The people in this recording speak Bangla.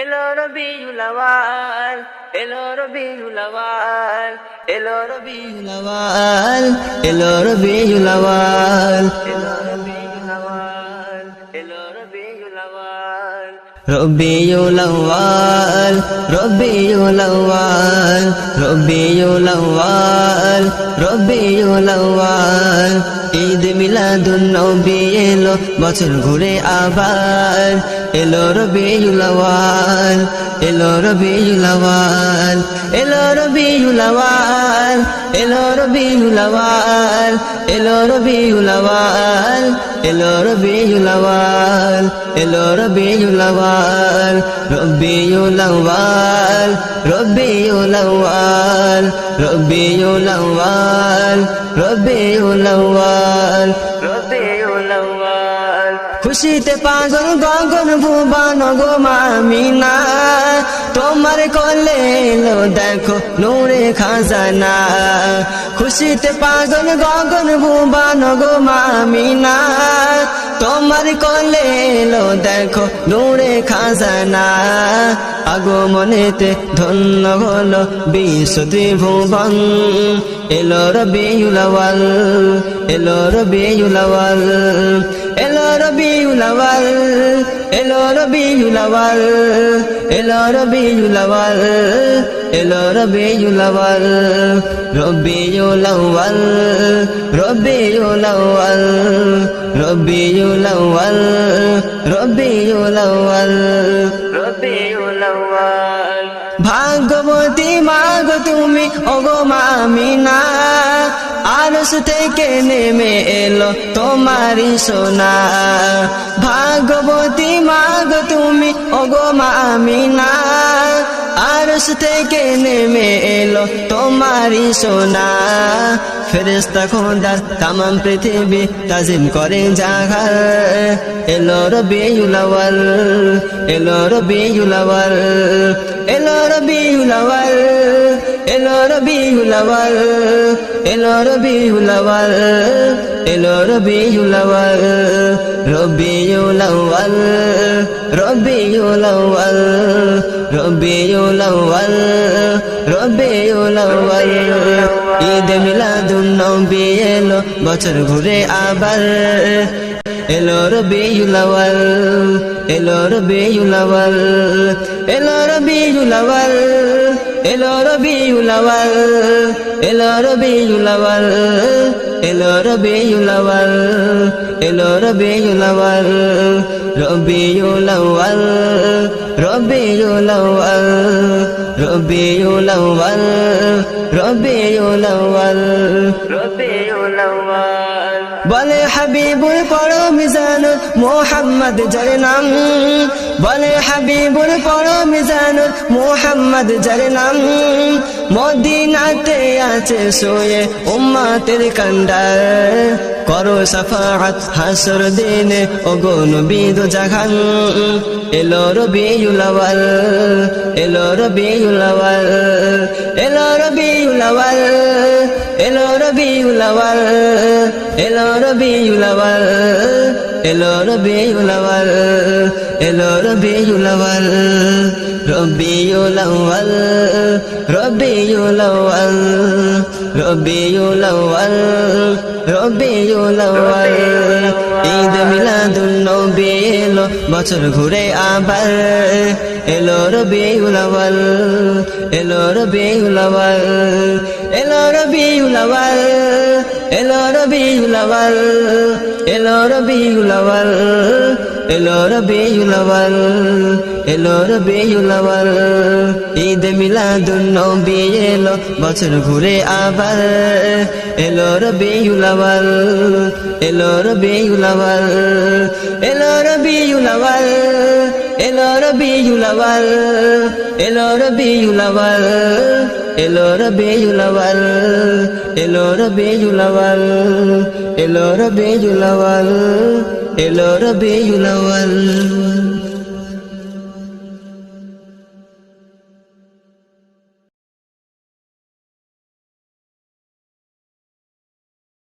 এলো রবিউল আওয়াল এলো রবিউল আওয়াল এলো রবিউল আওয়াল এলো রবিউল আওয়াল এলো রবিউল আওয়াল এলো রবিউল আওয়াল রবিউল আওয়াল রবিউল আওয়াল রবিউল আওয়াল রবিউল আওয়াল ঈদ মিলাদুন নবী এলো, বছর ঘুরে আবার। এলো রবিউল আওয়াল এলো রবিউল আওয়াল এলো রবিউল আওয়াল এলো রবিউল আওয়াল এলো রবিউল আওয়াল এলো রবিউল আওয়াল এলো রবিউল আওয়াল রবিউল আওয়াল রবিউল আওয়াল রবিউল আওয়াল খুশিতে পাগল গগন ভুবন গো মামিনা। তোমার কলে এলো, দেখো নূরে খাজানা। খুশিতে পাগল গগন ভুবন গো মামিনা। তোমার কলে এলো, দেখো নূরে খাজানা। আগমনেতে ধন্য হলো বিশ্ব ত্রিভুবন এলো রবিউল আওয়াল এলো রবিউল আওয়াল এলো রবিউল আউয়াল, এলো রবিউল আউয়াল, এলো রবিউল আউয়াল, এলো রবিউল আউয়াল রবিউল আউয়াল রবিউল আউয়াল রবিউল আউয়াল রবিউল আউয়াল, রবিউল মাগ তুমি ওগো মামিনা আরস থেকে নেমে এলো তোমারি সোনা ভাগবতী মাগ তুমি ওগো মামিনা আরস থেকে নেমে এলো তোমারি সোনা ফেরেস্তা খোদার তাম পৃথিবী তাজিম করে জাগার এলো রবিউলাওয়াল এলো রবিউলাওয়াল এলো রবিউল আওয়াল এলো রবিউল আওয়াল এলো রবিউল আওয়াল এলো রবিউল আওয়াল রবিউল আওয়াল রবিউল আওয়াল রবিউল আওয়াল রবিউল আওয়াল ঈদ মিলাদুন নবী এলো বছর ঘুরে আবার। এলো রবিউল আওয়াল এলো রবিউল আওয়াল এলো রবিউল আওয়াল এলো রবিউল আউয়াল, এলো রবিউল আউয়াল, এলো রবিউল আউয়াল, এলো রবিউল আউয়াল রবিউল আউয়াল রবিউল আউয়াল রবিউল আউয়াল রবিউল আউয়াল রবিউল আউয়াল। বলে হাবিবুল পড়ো মিজান মোহাম্মদ যার নাম। বলে হাবিবুল পড়ো মিজান মোহাম্মদ যার নাম। মদিনাতে আছে সোয়ে উম্মাতের কান্ডার। করো সাফাহাত হাসর দিনে ওগো নবীদ জাহান এলো রবিউল আওয়াল এলো রবিউল এলো রবিউল এলো রবিউল আওয়াল এলো রবিউল আওয়াল এলো রবিউল আওয়াল এলো রবিউল আওয়াল রবিউল আওয়াল রবিউল আওয়াল রবিউল আওয়াল রবিউল আওয়াল ঈদ মিলাদুন নবী এলো বছর ঘুরে আবার, এলো রবিউল আওয়াল এলো রবিউল আওয়াল এলো রবিউল আওয়াল এলো রবিউল আওয়াল এলো রবিউল আওয়াল এলো রবিউল আওয়াল এলো রবিউল আওয়াল ঈদ মিলাদুন নবী এলো বছর ঘুরে আবার, এলো রবিউল আওয়াল এলো রবিউল আওয়াল এলো রবিউল আওয়াল এলো রবিউল আওয়াল এলো রবিউল আওয়াল এলো রবিউল আওয়াল এলো রবিউল আওয়াল এলো রবিউল আওয়াল এলো রবিউল আওয়াল